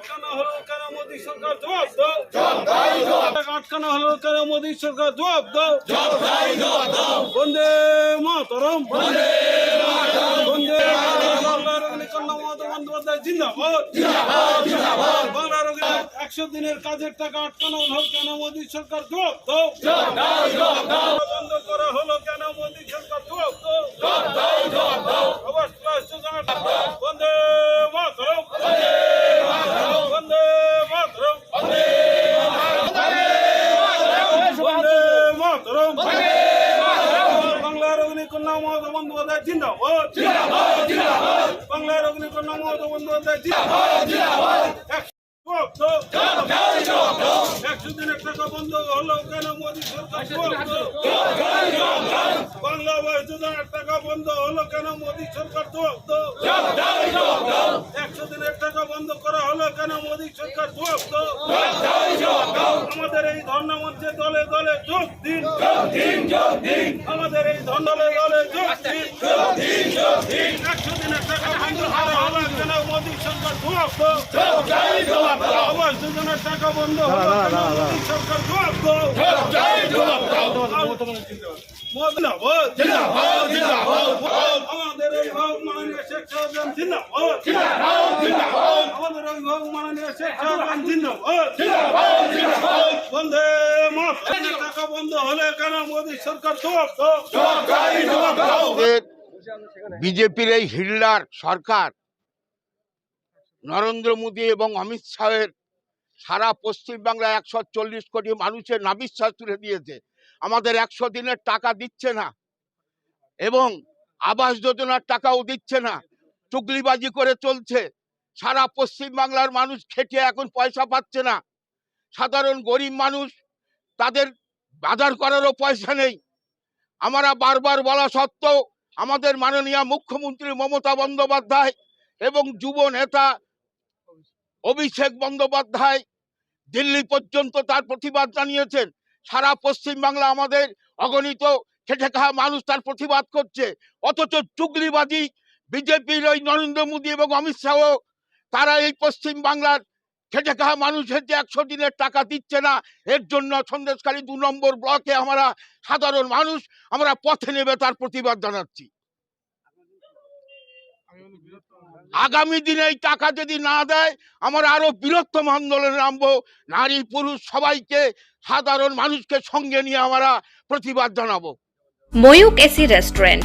আটকানো হলো কেন? মোদী সরকার জবাব দাও। টাকা আটকানো হলো কেন? মোদী সরকার জবাব দাও। বন্দে মাতরম। বন্দে বন্দে একশো দিনের কাজের টাকা আটকানো হলো কেন? মোদী সরকার জবাব দাও। বন্ধ করা হলো কেন? মোদী সরকার জবাব দাও আবাস প্লাস যোজনা বন্দে মাতরম বন্দে মাতরম বন্দে মাতরম। বাংলার অগ্নিকন্যা মমতা বন্দ্যোপাধ্যায় জিন্দাবাদ। বাংলার অগ্নিকন্যা মমতা বন্দ্যোপাধ্যায় জিন্দাবাদ। একশো দিনের টাকা বন্ধ হলো কেন মোদী সরকার জবাব দাও। বাংলা আবাস যোজনার টাকা বন্ধ হলো কেন মোদী সরকার জবাব দাও। একশো দিনের টাকা বন্ধ করা হলো কেন মোদী সরকার জবাব দাও। আমাদের এই ধর্ণা মঞ্চে দলে দলে যোগ দিন। আমাদের এই ধর্ণালে দলে যোগ দিন। একশো দিনের টাকা বন্ধ করা হলো কেন মোদী সরকার জবাব আবাস যোজনার টাকা বন্ধ হলো বিজেপির এই হিল্লার সরকার নরেন্দ্র মোদী এবং অমিত শাহের সারা পশ্চিমবাংলায় একশো চল্লিশ কোটি মানুষের নাবিশ্বাস তুলে দিয়েছে। আমাদের একশো দিনের টাকা দিচ্ছে না এবং আবাস যোজনার টাকাও দিচ্ছে না। চুগলিবাজি করে চলছে। সারা পশ্চিমবাংলার মানুষ খেটে এখন পয়সা পাচ্ছে না। সাধারণ গরিব মানুষ তাদের বাজার করারও পয়সা নেই। আমরা বারবার বলা সত্ত্বেও আমাদের মাননীয় মুখ্যমন্ত্রী মমতা বন্দ্যোপাধ্যায় এবং যুব নেতা অভিষেক বন্দ্যোপাধ্যায় দিল্লি পর্যন্ত তার প্রতিবাদ জানিয়েছেন। সারা পশ্চিমবাংলা আমাদের অগণিত খেটে খাওয়া মানুষ তার প্রতিবাদ করছে। অথচ চুগলিবাজি বিজেপির ওই নরেন্দ্র মোদী এবং অমিত শাহ তারা এই পশ্চিম বাংলার খেটে খাওয়া মানুষের যে একশো দিনের টাকা দিচ্ছে না, এর জন্য সন্দেশকারী দু নম্বর ব্লকে আমরা সাধারণ মানুষ, আমরা পথে নেবে তার প্রতিবাদ জানাচ্ছি। আগামী দিনে এই টাকা যদি না দেয় আমার আরও বৃহত্তম আন্দোলনে নামবো। নারী পুরুষ সবাইকে সাধারণ মানুষকে সঙ্গে নিয়ে আমরা প্রতিবাদ জানাব। Mayuk AC restaurant.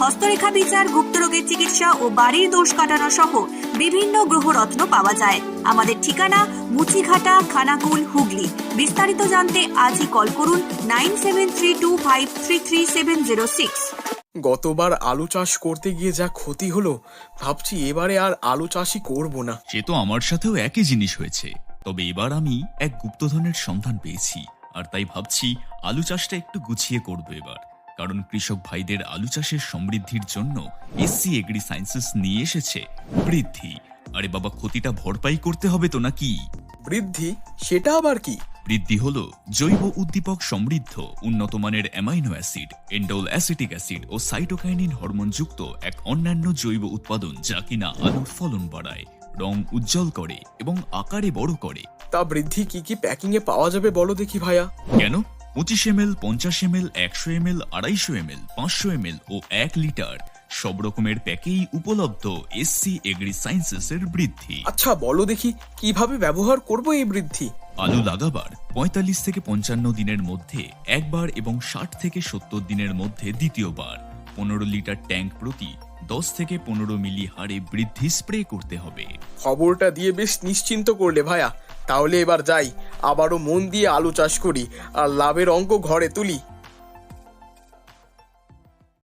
হস্তরেখা বিচার গুপ্তরোগের চিকিৎসা ও বাড়ির দোষ কাটানো সহ বিভিন্ন গ্রহরত্ন পাওয়া যায়। আমাদের ঠিকানা মুচিঘাটা খানাকুল হুগলি। বিস্তারিত জানতে আজই কল করুন nine seven three two five three three seven zero six. গতবার আলু চাষ করতে গিয়ে যা ক্ষতি হলো ভাবছি এবারে আর আলু চাষই করব না। সে তো আমার সাথেও একই জিনিস হয়েছে। তবে এবার আমি এক গুপ্তধনের সন্ধান পেয়েছি আর তাই ভাবছি আলু চাষটা একটু গুছিয়ে করব এবার। কারণ কৃষক ভাইদের আলু চাষের সমৃদ্ধির জন্য এসসি এগ্রি সায়েন্সেস নিয়ে এসেছে। বৃদ্ধি। আরে বাবা ক্ষতিটা ভরপাই করতে হবে তো নাকি? বৃদ্ধি? সেটা আবার কি? বৃদ্ধি হল জৈব উদ্দীপক সমৃদ্ধ উন্নত মানের amino acid indole acetic acid ও সাইটোকাইনিন হরমোনযুক্ত এক অন্যান্য জৈব উৎপাদন যা কিনা আলুর ফলন বাড়ায় রং উজ্জ্বল করে এবং আকারে বড় করে। তা বৃদ্ধি কি কি প্যাকিং এ পাওয়া যাবে বলো দেখি ভাইয়া। কেন? পঁচিশ এম এল পঞ্চাশ এম এল একশো এম এল আড়াইশো এম এল পাঁচশো এম এল ও এক লিটার। সব রকমের প্যাকেই উপলব্ধ এসসি এগ্রি সায়েন্সেস এর বৃদ্ধি। আচ্ছা বলো দেখি কীভাবে ব্যবহার করব এই বৃদ্ধি? আলু লাগাবার পঁয়তাল্লিশ থেকে পঞ্চান্ন দিনের মধ্যে একবার এবং ষাট থেকে সত্তর দিনের মধ্যে দ্বিতীয়বার। পনেরো লিটার ট্যাঙ্ক প্রতি দশ থেকে পনেরো মিলি হারে বৃদ্ধি স্প্রে করতে হবে। খবরটা দিয়ে বেশ নিশ্চিন্ত করলে ভাইয়া তাহলে এবার যাই আবারও মন দিয়ে আলু চাষ করি আর লাভের অঙ্ক ঘরে তুলি।